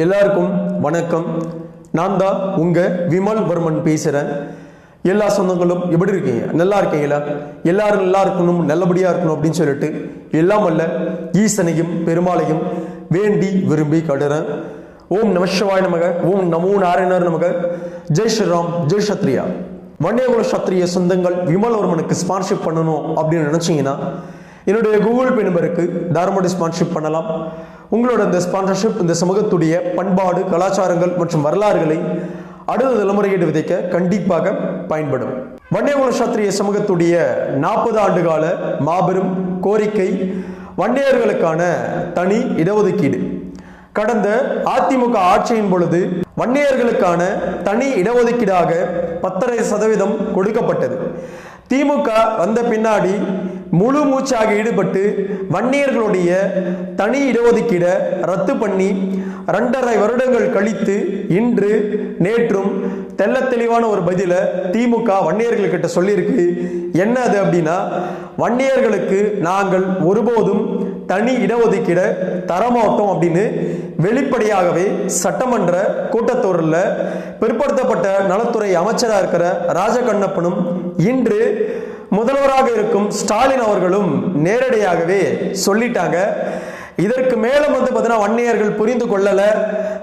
எல்லாருக்கும் வணக்கம். நான் தான் உங்கள் விமல் வர்மன் பேசுகிறேன் எல்லா சொந்தங்களும் எப்படி இருக்கீங்க? நல்லா இருக்கீங்களா? எல்லாரும் நல்லா இருக்கணும் நல்லபடியாக இருக்கணும் அப்படின்னு சொல்லிட்டு எல்லாம் அல்ல ஈசனையும் பெருமாளையும் வேண்டி விரும்பி கடுறேன். ஓம் நமசிவாய் நமக ஓம் நமோ நாராயணர் நமக. ஜெய் ஸ்ரீராம் ஜெய் சத்ரியா. வன்னியகுல சத்திரிய சொந்தங்கள் விமல்வர்மனுக்கு ஸ்பான்ஷிப் பண்ணணும் அப்படின்னு நினச்சிங்கன்னா என்னுடைய கூகுள் பே நம்பருக்கு தாராளமாக ஸ்பான்ஷிப் பண்ணலாம். உங்களோட இந்த ஸ்பான்சர்ஷிப் இந்த சமூகத்துடைய பண்பாடு கலாச்சாரங்கள் மற்றும் வரலாறுகளை அடுத்த தலைமுறையீடு விதைக்க கண்டிப்பாக பயன்படும். வன்னியகுல சாத்திரிய சமூகத்துடைய நாற்பது ஆண்டு கால மாபெரும் கோரிக்கை வன்னியர்களுக்கான தனி இடஒதுக்கீடு. கடந்த அதிமுக ஆட்சியின் பொழுது வன்னியர்களுக்கான தனி இடஒதுக்கீடாக பத்தரை சதவீதம் கொடுக்கப்பட்டது. திமுக வந்த பின்னாடி முழு மூச்சாக ஈடுபட்டு வன்னியர்களுடைய தனி இடஒதுக்கீடை ரத்து பண்ணி ரெண்டரை வருடங்கள் கழித்து இன்று நேற்றும் தெள்ள தெளிவான ஒரு பதில திமுக வன்னியர்கள்கிட்ட சொல்லியிருக்கு. என்ன அது அப்படின்னா வன்னியர்களுக்கு நாங்கள் ஒருபோதும் தனி இடஒதுக்கீடை தரமாட்டோம் அப்படின்னு வெளிப்படையாகவே சட்டமன்ற கூட்டத்தொடரில் பிற்படுத்தப்பட்ட நலத்துறை அமைச்சராக இருக்கிற ராஜகண்ணப்பனும் இன்று முதல்வராக இருக்கும் ஸ்டாலின் அவர்களும் நேரடியாகவே சொல்லிட்டாங்க. இதற்கு மேல வந்து பார்த்தீங்கன்னா வன்னியர்கள் புரிந்து கொள்ளல.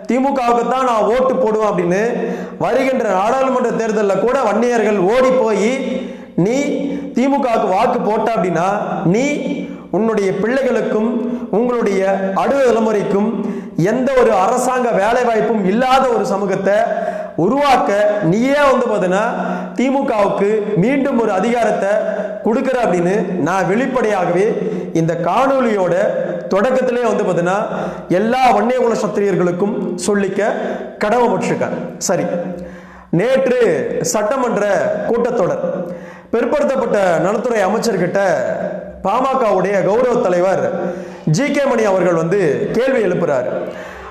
திமுகவுக்கு தான் நான் ஓட்டு போடுவேன் அப்படின்னு வருகின்ற நாடாளுமன்ற தேர்தலில் கூட வன்னியர்கள் ஓடி போய் நீ திமுகவுக்கு வாக்கு போட்ட அப்படின்னா நீ உன்னுடைய பிள்ளைகளுக்கும் உங்களுடைய அடுத்த தலைமுறைக்கும் எந்த ஒரு அரசாங்க வேலை வாய்ப்பும் இல்லாத ஒரு சமூகத்தை உருவாக்க நீயே வந்து பார்த்தீங்கன்னா திமுகவுக்கு மீண்டும் ஒரு அதிகாரத்தை கொடுக்குற அப்படின்னு நான் வெளிப்படையாகவே இந்த காணொலியோட தொடக்கத்திலே வந்து பார்த்தீங்கன்னா எல்லா வன்னியகுல சத்திரியர்களுக்கும் சொல்லிக்க கடமைப்பட்டிருக்கேன் சரி நேற்று சட்டமன்ற கூட்டத்தொடர். பிற்படுத்தப்பட்ட நலத்துறை அமைச்சர்கிட்ட பாமகவுடைய கௌரவ தலைவர் ஜி கே மணி அவர்கள் வந்து கேள்வி எழுப்புறார்.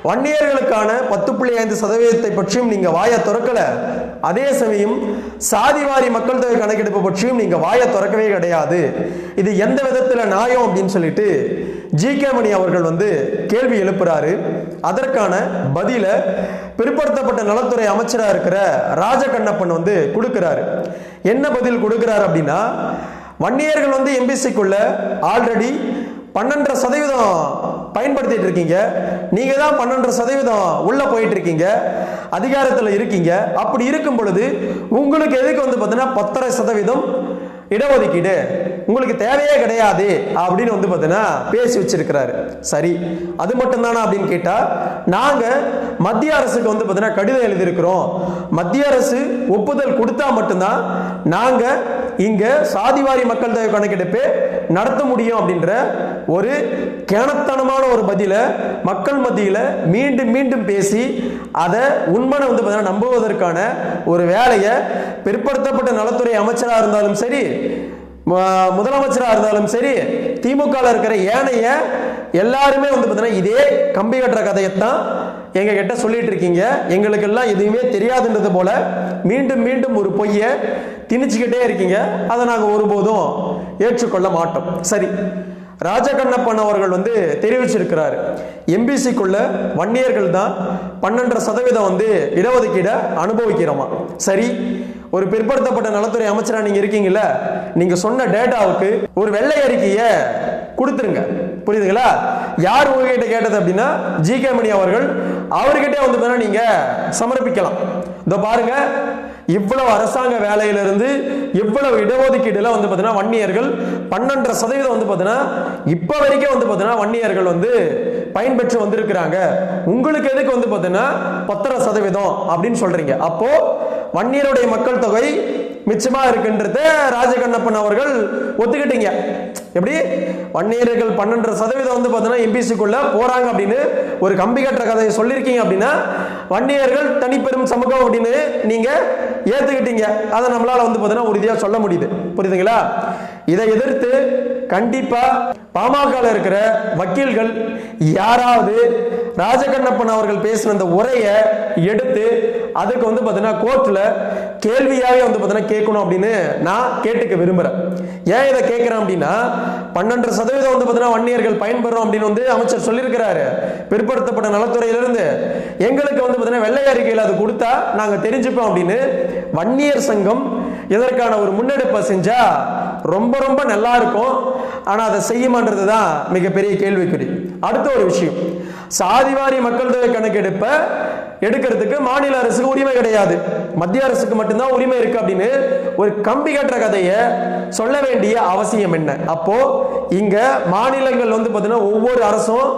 வன்னியர்களுக்கான பத்து புள்ளி ஐந்து சதவீதத்தை பற்றியும் நீங்க வாய திறக்கல. அதே சமயம் சாதிவாரி மக்கள் தொகை கணக்கெடுப்பு பற்றியும் நீங்க வாய திறக்கவே கிடையாது. இது எந்த விதத்துல நியாயம் அப்படின்னு சொல்லிட்டு ஜி கே மணி அவர்கள் வந்து கேள்வி எழுப்புறாரு. அதற்கான பதில பிற்படுத்தப்பட்ட நலத்துறை அமைச்சராக இருக்கிற ராஜகண்ணப்பன் வந்து கொடுக்கிறாரு. என்ன பதில் கொடுக்கிறார் அப்படின்னா வன்னியர்கள் வந்து எம்பிசிக்குள்ள ஆல்ரெடி பன்னெண்டரை சதவீதம் பயன்படுத்திட்டு இருக்கீங்க. நீங்க தான் பன்னெண்டரை சதவீதம் உள்ள போயிட்டு இருக்கீங்க. அதிகாரத்தில் இருக்கீங்க. அப்படி இருக்கும் பொழுது உங்களுக்கு எதுக்கு வந்து பார்த்தீங்கன்னா பத்தரை சதவீதம் இடஒதுக்கீடு? உங்களுக்கு தேவையே கிடையாது அப்படின்னு வந்து பார்த்தீங்கன்னா பேசி வச்சிருக்கிறாரு. சரி அது மட்டும்தானா அப்படின்னு கேட்டா நாங்க மத்திய அரசுக்கு வந்து பார்த்தீங்கன்னா கடிதம் எழுதியிருக்கிறோம். மத்திய அரசு ஒப்புதல் கொடுத்தா மட்டும்தான் நாங்க இங்க சாதிவாரி மக்கள் தொகை கணக்கெடுப்பு நடத்த முடியும் அப்படின்ற ஒரு கேணத்தனமான ஒரு பதில மக்கள் மத்தியில மீண்டும் மீண்டும் பேசி அதை உண்மனை வந்து பார்த்தீங்கன்னா நம்புவதற்கான ஒரு வேலையை பிற்படுத்தப்பட்ட நலத்துறை அமைச்சராக இருந்தாலும் சரி முதலமைச்சராக இருந்தாலும் சரி திமுக இருக்கிற ஏனைய எல்லாருமே வந்து பார்த்தீங்கன்னா இதே கம்பி கட்டுற கதையைத்தான் எங்க கிட்ட சொல்லிட்டு இருக்கீங்க எங்களுக்கெல்லாம் எதுவுமே தெரியாதுன்றது போல மீண்டும் மீண்டும் ஒரு பொய்யை திணிச்சுக்கிட்டே இருக்கீங்க. அதை நாங்கள் ஒருபோதும் ஏற்றுக்கொள்ள மாட்டோம். சரி ராஜகண்ணப்பன் அவர்கள் வந்து தெரிவிச்சிருக்கிறார். எம்பிசிக்குள்ள வன்னியர்கள் தான் பன்னெண்டரை சதவீதம் வந்து இடஒதுக்கீடை அனுபவிக்கிறோமா? சரி ஒரு பிற்படுத்தப்பட்ட நலத்துறை அமைச்சராக நீங்கள் இருக்கீங்கல்ல நீங்கள் சொன்ன டேட்டாவுக்கு ஒரு வெள்ளை அறிக்கையை கொடுத்துருங்க. புரியுதுங்களா? யார் உங்ககிட்ட கேட்டது அப்படின்னா ஜி கே மணி அவர்கள். அவர்கிட்ட வந்து பார்த்தீங்கன்னா நீங்க சமர்ப்பிக்கலாம். இதோ பாருங்க இவ்வளவு அரசாங்க வேலையிலிருந்து இவ்வளவு இடஒதுக்கீடுல வந்து பார்த்தீங்கன்னா வன்னியர்கள் பன்னெண்டரை சதவீதம் வந்து பார்த்தீங்கன்னா இப்போ வரைக்கும் வந்து பார்த்தீங்கன்னா வன்னியர்கள் வந்து பயன்பெற்று வந்திருக்கிறாங்க. உங்களுக்கு எதுக்கு வந்து பார்த்தீங்கன்னா பத்தரை சதவீதம் அப்படின்னு சொல்றீங்க. அப்போ வன்னியருடைய மக்கள் தொகை மிச்சமா இருக்குன்றத ராஜகண்ணப்பன் அவர்கள் ஒத்துக்கிட்டீங்க. எப்படி? வன்னியர்கள் பன்னெண்டரை சதவீதம் வந்து பார்த்தீங்கன்னா எம்பிசிக்குள்ள போறாங்க அப்படின்னு ஒரு கம்பி கட்டுற கதையை சொல்லியிருக்கீங்க அப்படின்னா வன்னியர்கள் தனிப்பெரும் சமூகம் அப்படின்னு நீங்க ஏத்துக்கிட்டீங்க. அதை நம்மளால வந்து பார்த்தீங்கன்னா உறுதியாக சொல்ல முடியுது. புரியுதுங்களா? இதை எதிர்த்து கண்டிப்பாக பாமகவில் இருக்கிற வக்கீல்கள் யாராவது ராஜகண்ணப்பன் அவர்கள் பேசின அந்த உரையை எடுத்து அதுக்கு வந்து பார்த்தீங்கன்னா கோர்ட்டில் கேள்வியாகவே வந்து பார்த்தீங்கன்னா கேட்கணும் அப்படின்னு நான் கேட்டுக்க விரும்புகிறேன் ஏன் இதை கேட்குறேன் அப்படின்னா பன்னெண்டு சதவீதம் வந்து பார்த்தீங்கன்னா வன்னியர்கள் பயன்பெறும் அப்படின்னு வந்து அமைச்சர் சொல்லியிருக்கிறாரு. பிற்படுத்தப்பட்ட நலத்துறையிலிருந்து. எங்களுக்கு வந்து பார்த்தீங்கன்னா வெள்ளை அறிக்கையில் அது கொடுத்தா நாங்கள் தெரிஞ்சுப்போம் அப்படின்னு வன்னியர் சங்கம் இதற்கான ஒரு முன்னெடுப்பை செஞ்சால் ரொம்ப ரொம்ப நல்லா இருக்கும். ஆனால் அதை செய்யுமான்றது தான் மிகப்பெரிய கேள்விக்குறி. அடுத்த ஒரு விஷயம். சாதிவாரி மக்கள் தொகை கணக்கெடுப்பை எடுக்கிறதுக்கு மாநில அரசுக்கு உரிமை கிடையாது. மத்திய அரசுக்கு மட்டும்தான் உரிமை இருக்கு அப்படின்னு ஒரு கம்பி கட்டுற கதையை சொல்ல வேண்டிய அவசியம் என்ன? அப்போ இங்க மாநிலங்கள் வந்து பார்த்தீங்கன்னா ஒவ்வொரு அரசும்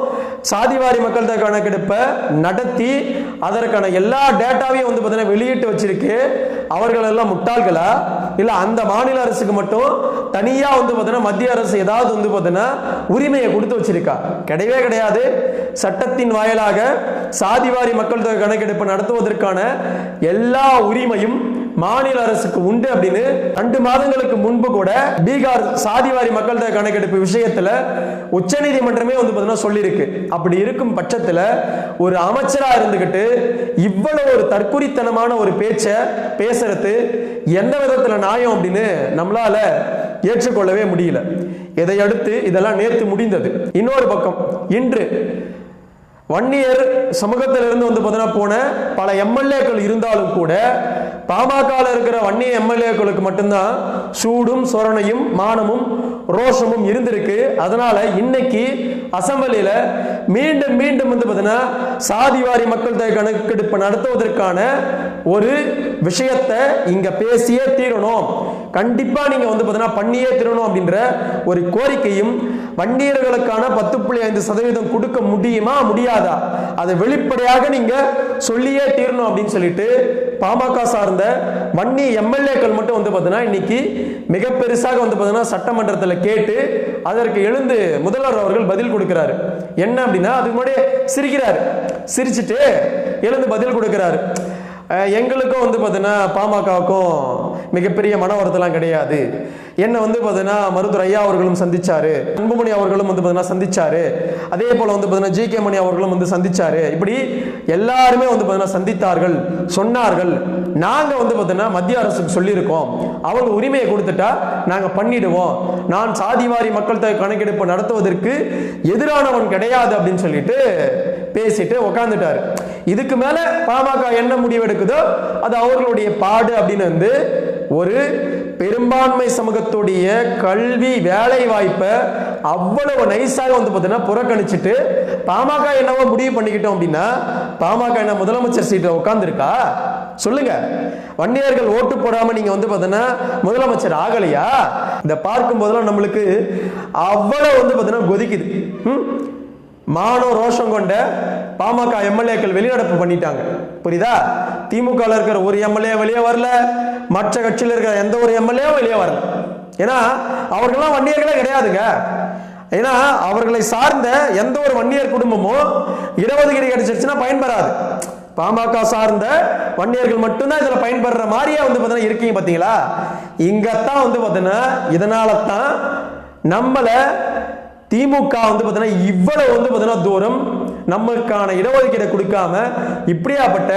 சாதிவாரி மக்கள் தொகை கணக்கெடுப்பை நடத்தி அதற்கான எல்லா டேட்டாவையும் வந்து பார்த்தீங்கன்னா வெளியிட்டு வச்சிருக்கு. அவர்கள் எல்லாம் முட்டாள்களா? இல்ல அந்த மாநில அரசுக்கு மட்டும் தனியா வந்து பார்த்தீங்கன்னா மத்திய அரசு ஏதாவது வந்து பார்த்தீங்கன்னா உரிமையை கொடுத்து வச்சிருக்கா. கிடையவே கிடையாது. சட்டத்தின் வாயிலாக சாதிவாரி மக்கள் தொகை கணக்கெடுப்பு நடத்துவதற்கான எல்லா உரிமையும் மாநில அரசுக்கு உண்டு அப்படின்னு ரெண்டு மாதங்களுக்கு முன்பு கூட பீகார் சாதிவாரி மக்கள் தொகை கணக்கெடுப்பு விஷயத்துல உச்சநீதிமன்றமே வந்து பார்த்தீங்கன்னா சொல்லியிருக்கு. அப்படி இருக்கும் பட்சத்துல ஒரு அமைச்சரா இருந்துகிட்டு இவ்வளவு ஒரு தற்குறித்தனமான ஒரு பேச்சை பேசுறது எந்த விதத்துல நியாயம் அப்படின்னு நம்மளால ஏற்றுக்கொள்ளவே முடியல. இதையடுத்து இதெல்லாம் நேற்று முடிந்தது. இன்னொரு பக்கம் இன்று வன்னியர் சமூகத்திலிருந்து வந்து பார்த்தீங்கன்னா போன பல எம்எல்ஏக்கள் இருந்தாலும் கூட பாமகவில் இருக்கிற வன்னிய எம்எல்ஏக்களுக்கு மட்டும்தான் சூடும் சொரணையும் மானமும் ரோஷமும் இருந்திருக்கு. அதனால இன்னைக்கு அசம்பிளியில மீண்டும் மீண்டும் வந்து பார்த்தீங்கன்னா சாதிவாரி மக்கள் தொகை கணக்கெடுப்பு நடத்துவதற்கான ஒரு விஷயத்தை இங்க பேசியே தீரணும். கண்டிப்பா நீங்க வந்து பார்த்தீங்கன்னா பண்ணியே தீரணும் அப்படின்ற ஒரு கோரிக்கையும் வன்னியர்களுக்கான பத்து புள்ளி ஐந்து சதவீதம் கொடுக்க முடியுமா முடியாதா? அதை வெளிப்படையாக நீங்க சொல்லியே தீரணும் அப்படின்னு சொல்லிட்டு பாமக சார்ந்த வன்னி எம்எல்ஏக்கள் மட்டும் வந்து பார்த்தீங்கன்னா இன்னைக்கு மிக பெருசாக வந்து பார்த்தீங்கன்னா சட்டமன்றத்தில் கேட்டு அதற்கு எழுந்து முதல்வர் அவர்கள் பதில் கொடுக்கிறாரு. என்ன அப்படின்னா அதுக்கு முன்னாடி சிரிக்கிறாரு. சிரிச்சுட்டு எழுந்து பதில் கொடுக்கிறாரு. எங்களுக்கும் வந்து பார்த்தீங்கன்னா பாமகவுக்கும் மிகப்பெரிய மன வருத்தலாம் கிடையாது. என்ன வந்து பார்த்தீங்கன்னா மருத்துவர் ஐயா அவர்களும் சந்திச்சாரு. அன்புமணி அவர்களும் வந்து பார்த்தீங்கன்னா சந்திச்சாரு. அதே போல வந்து பார்த்தீங்கன்னா ஜி கே மணி அவர்களும் வந்து சந்திச்சாரு. இப்படி எல்லாருமே வந்து பார்த்தீங்கன்னா சந்தித்தார்கள் சொன்னார்கள். நாங்கள் வந்து பார்த்தீங்கன்னா மத்திய அரசுக்கு சொல்லியிருக்கோம். அவங்க உரிமையை கொடுத்துட்டா நாங்கள் பண்ணிடுவோம். நான் சாதிவாரி மக்கள் தொகை கணக்கெடுப்பு நடத்துவதற்கு எதிரானவன் கிடையாது அப்படின்னு சொல்லிட்டு பேசிட்டு உக்காந்துட்டார். இதுக்கு மேலே பாமக என்ன முடிவு எடுக்குதோ அது அவர்களுடைய பாடு அப்படின்னு வந்து ஒரு பெரும்பான்மை சமூகத்துடைய கல்வி வேலை வாய்ப்பை அவ்வளவு நைஸாக வந்து பார்த்தீங்கன்னா புறக்கணிச்சிட்டு பாமக என்னவோ முடிவு பண்ணிக்கிட்டோம் அப்படின்னா பாமக என்ன முதலமைச்சர் சீட்டில் உட்காந்துருக்கா சொல்லுங்க. வன்னியர்கள் ஓட்டு போடாம நீங்க வந்து பார்த்தீங்கன்னா முதலமைச்சர் ஆகலையா? இந்த பார்க்கும் போதெல்லாம் நம்மளுக்கு அவ்வளவு வந்து பார்த்தீங்கன்னா கொதிக்குது. ம்? மானோ ரோஷம் கொண்ட பாமக எம்எல்ஏக்கள் வெளிநடப்பு பண்ணிட்டாங்க. புரியுதா? திமுக இருக்கிற ஒரு எம்எல்ஏ வெளியே வரல. மற்ற கட்சியில் இருக்கிற எந்த ஒரு எம்எல்ஏ வெளியே வரல. ஏன்னா அவர்கள்லாம் வன்னியர்களே கிடையாதுங்க. ஏன்னா அவர்களை சார்ந்த எந்த ஒரு வன்னியர் குடும்பமும் இடஒதுக்கீடு கிடைச்சிருச்சுன்னா பயன்பெறாது. பாமக சார்ந்த வன்னியர்கள் மட்டும்தான் இதில் பயன்படுற மாதிரியே வந்து பார்த்தீங்கன்னா இருக்கீங்க பார்த்தீங்களா இங்கத்தான் வந்து பார்த்தீங்கன்னா இதனால தான் நம்மளை திமுக வந்து பார்த்தீங்கன்னா இவ்வளவு வந்து பார்த்தீங்கன்னா தூரம் நமக்கான இடஒதுக்கீடை கொடுக்காம இப்படியாப்பட்ட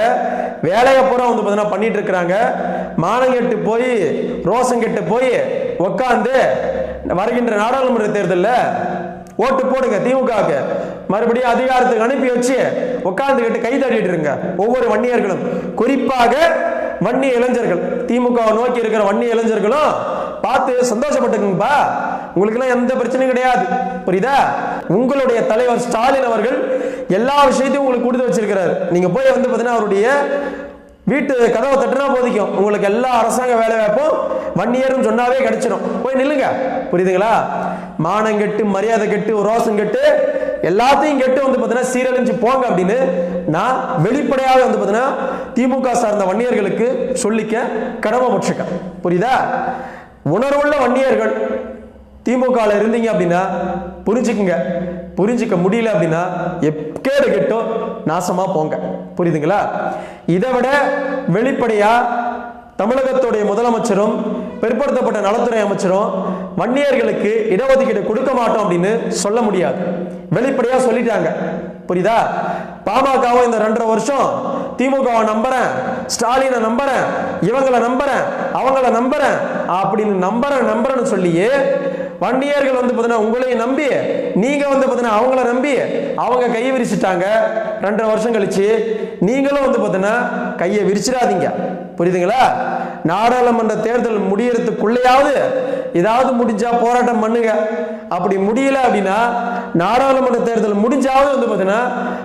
வேலையை பூரா வந்து பார்த்தீங்கன்னா பண்ணிட்டு இருக்கிறாங்க. மானங்கெட்டு போய் ரோசங்கெட்டு போய் உக்காந்து வருகின்ற நாடாளுமன்ற தேர்தலில் ஓட்டு போடுங்க திமுகவுக்கு. மறுபடியும் அதிகாரத்துக்கு அனுப்பி வச்சு உட்கார்ந்துக்கிட்டு கை தட்டிட்டு இருங்க. ஒவ்வொரு வன்னியர்களும். குறிப்பாக வன்னிய இளைஞர்கள். திமுக நோக்கி இருக்கிற வன்னிய இளைஞர்களும் பார்த்து சந்தோஷப்பட்டுக்குங்கப்பா. உங்களுக்கெல்லாம் எந்த பிரச்சனையும் கிடையாது. புரியுதா? உங்களுடைய தலைவர் ஸ்டாலின் அவர்கள் எல்லா விஷயத்தையும் உங்களுக்கு கொடுத்து வச்சிருக்கிறாரு. நீங்க போய் வந்து பார்த்தீங்கன்னா அவருடைய வீட்டு கதவை தட்டுனா போதிக்கும். உங்களுக்கு எல்லா அரசாங்க வேலை வாய்ப்பும் வன்னியரும் சொன்னாவே கிடைச்சிடும் போய் நில்லுங்க. புரியுதுங்களா? மானம் கெட்டு மரியாதை கெட்டு ரோசம் கெட்டு எல்லாத்தையும் கெட்டு வந்து பார்த்தீங்கன்னா சீரழிஞ்சு போங்க அப்படின்னு நான் வெளிப்படையாக வந்து பார்த்தீங்கன்னா திமுக சார்ந்த வன்னியர்களுக்கு சொல்லிக்க கடமைப்பட்டிருக்கேன் புரியுதா? உணர்வுள்ள வன்னியர்கள் திமுகவில் இருந்தீங்க அப்படின்னா புரிஞ்சுக்குங்க. புரிஞ்சுக்க முடியல அப்படின்னா எக்கேடு கெட்டோ நாசமாக போங்க. புரியுதுங்களா? இதை விட வெளிப்படையாக தமிழகத்துடைய முதலமைச்சரும் பிற்படுத்தப்பட்ட நலத்துறை அமைச்சரும் வன்னியர்களுக்கு இடஒதுக்கீடு கொடுக்க மாட்டோம் அப்படின்னு சொல்ல முடியாது. வெளிப்படையா சொல்லிட்டாங்க. புரியுதா? பாமகவும் இந்த ரெண்டரை வருஷம் திமுகவை நம்புறேன் ஸ்டாலினை நம்புறேன் இவங்களை நம்புறேன் அவங்கள நம்புறேன் அப்படின்னு நம்புறேன் நம்புறேன்னு சொல்லியே வன்னியர்கள் வந்து பார்த்தீங்கன்னா உங்களையும் நம்பி நீங்க வந்து பார்த்தீங்கன்னா அவங்கள நம்பி அவங்க கையை விரிச்சிட்டாங்க. ரெண்டரை வருஷம் கழிச்சு நீங்களும் வந்து பார்த்தீங்கன்னா கையை விரிச்சிடாதீங்க. புரியுதுங்களா? நாடாளுமன்ற தேர்தல் முடியறதுக்குள்ளேயாவது ஏதாவது முடிஞ்சா போராட்டம் பண்ணுங்க. அப்படி முடியல அப்படின்னா நாடாளுமன்ற தேர்தல் முடிஞ்சாவது வந்து பார்த்தீங்கன்னா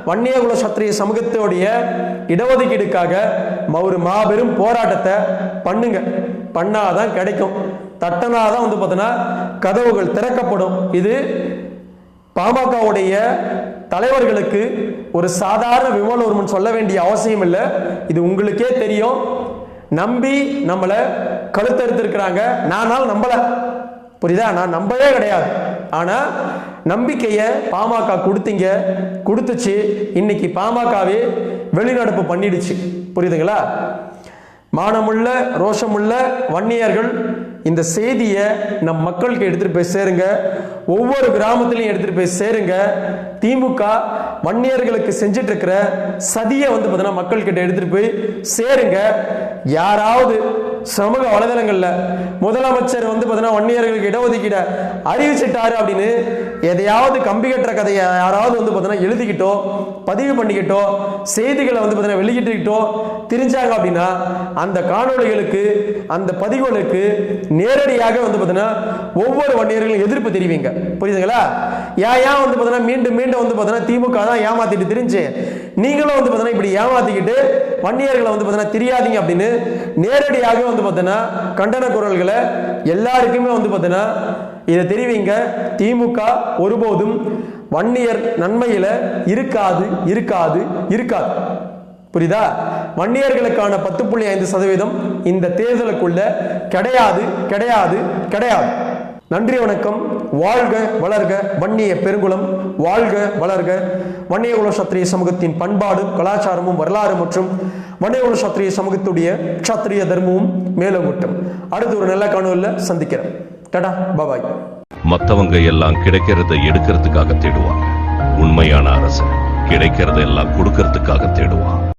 வன்னியகுல சத்திரிய சமூகத்தோடைய இடஒதுக்கீடுக்காக ம- ஒரு மாபெரும் போராட்டத்தை பண்ணுங்க. பண்ணாதான் கிடைக்கும். தட்டனாதான் வந்து பார்த்தீங்கன்னா கதவுகள் திறக்கப்படும். இது பாமகவுடைய தலைவர்களுக்கு ஒரு சாதாரண விமலவர்மன் சொல்ல வேண்டிய அவசியம் இல்லை. இது உங்களுக்கே தெரியும். நம்பி நம்மளை கழுத்தறுத்திருக்கிறாங்க. நானால் நம்பலை. புரியுதா? நான் நம்பவே கிடையாது. ஆனால் நம்பிக்கையை பாமக கொடுத்தீங்க. கொடுத்துச்சு. இன்னைக்கு பாமகவே வெளிநடப்பு பண்ணிடுச்சு. புரியுதுங்களா? மானமுள்ள ரோஷமுள்ள வன்னியர்கள் இந்த செய்தியை நம் மக்களுக்கு எடுத்துட்டு போய் சேருங்க. ஒவ்வொரு கிராமத்திலையும் எடுத்துகிட்டு போய் சேருங்க. திமுக வன்னியர்களுக்கு செஞ்சிட்டு இருக்கிற சதியை வந்து பார்த்தீங்கன்னா மக்கள்கிட்ட எடுத்துட்டு போய் சேருங்க. யாராவது சமூக வலைதளங்களில் முதலமைச்சர் வந்து பார்த்தீங்கன்னா வன்னியர்களுக்கு இடஒதுக்கீட அறிவிச்சிட்டாரு அப்படின்னு எதையாவது கம்பி கட்டுற கதையை யாராவது வந்து பார்த்தீங்கன்னா எழுதிக்கிட்டோ பதிவு பண்ணிக்கிட்டோ செய்திகளை வந்து பார்த்தீங்கன்னா வெளியிட்டுக்கிட்டோ தெரிஞ்சாங்க அப்படின்னா அந்த காணொளிகளுக்கு அந்த பதிவுகளுக்கு நேரடியாக வந்து பார்த்தீங்கன்னா ஒவ்வொரு வன்னியர்களும் எதிர்ப்பு தெரிவிங்க. புரியுதுங்களா? ஏன் ஏன் வந்து பார்த்தீங்கன்னா மீண்டும் மீண்டும் வந்து பார்த்தீங்கன்னா திமுக தான் ஏமாத்திட்டு தெரிஞ்சு நீங்களும் வந்து பார்த்தீங்கன்னா இப்படி ஏமாத்திக்கிட்டு வன்னியர்களை வந்து பார்த்தீங்கன்னா தெரியாதீங்க அப்படின்னு நேரடியாக வந்து பார்த்தீங்கன்னா கண்டன குரல்களை எல்லாருக்குமே வந்து பார்த்தீங்கன்னா இதை தெரிவிங்க. திமுக ஒருபோதும் வன்னியர் நன்மையில இருக்காது இருக்காது இருக்காது. புரியுதா? வன்னியர்களுக்கான பத்து புள்ளி ஐந்து சதவீதம் இந்த தேர்தலுக்குள்ள கிடையாது கிடையாது கிடையாது. நன்றி வணக்கம். வாழ்க வளர்க வன்னிய பெருங்குளம். வாழ்க வளர்க. வன்னியகுல சத்திரிய சமூகத்தின் பண்பாடு கலாச்சாரமும் வரலாறு மற்றும் வன்னியகுல சத்திரிய சமூகத்துடைய சத்திரிய தர்மமும் மேலோங்கட்டும் அடுத்து ஒரு நல்ல காணொலியில் சந்திக்கிறேன். டடா பாபாய். மத்தவங்க எல்லாம் கிடைக்கிறத எடுக்கிறதுக்காக தேடுவாங்க. உண்மையான அரசு கிடைக்கிறத எல்லாம் கொடுக்கறதுக்காக தேடுவான்.